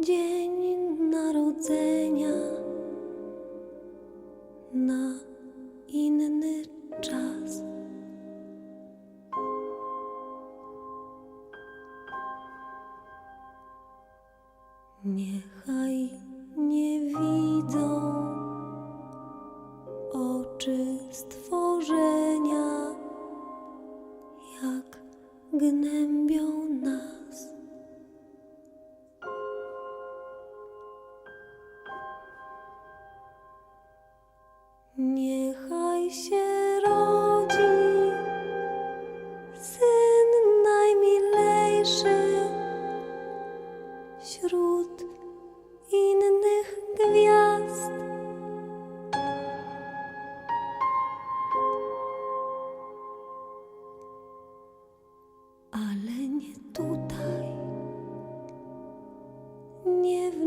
dzień narodzenia na inny czas. Niechaj nie widzą oczy stworzenia, jak gnębią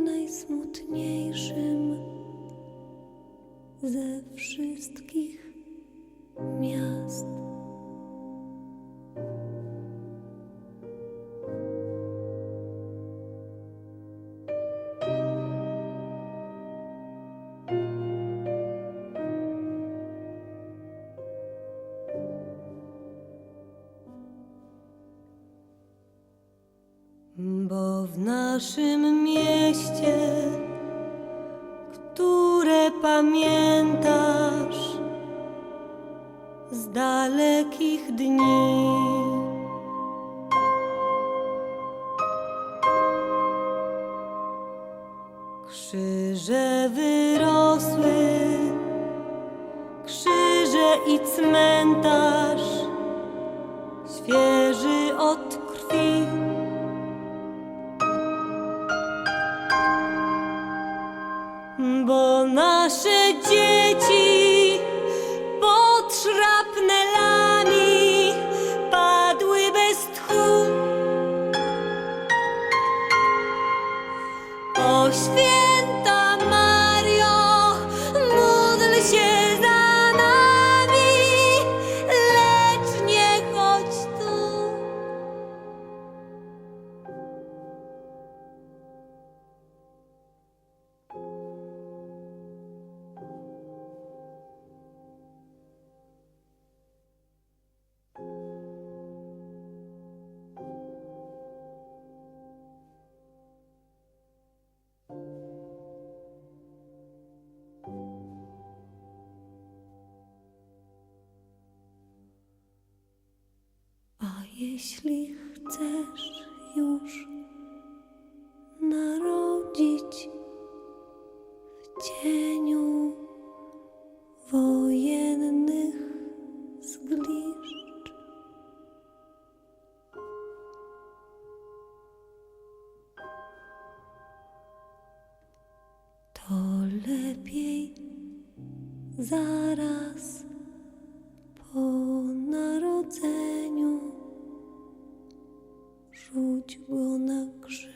najsmutniejszym ze wszystkich miast. Bo w naszym mieście, które pamiętasz z dalekich dni, krzyże wyrosły, krzyże i cmentarz, świeży od krwi. Bo nasze dzieci jeśli chcesz już narodzić w cieniu wojennych zgliszcz, to lepiej zaraz путь был на коже.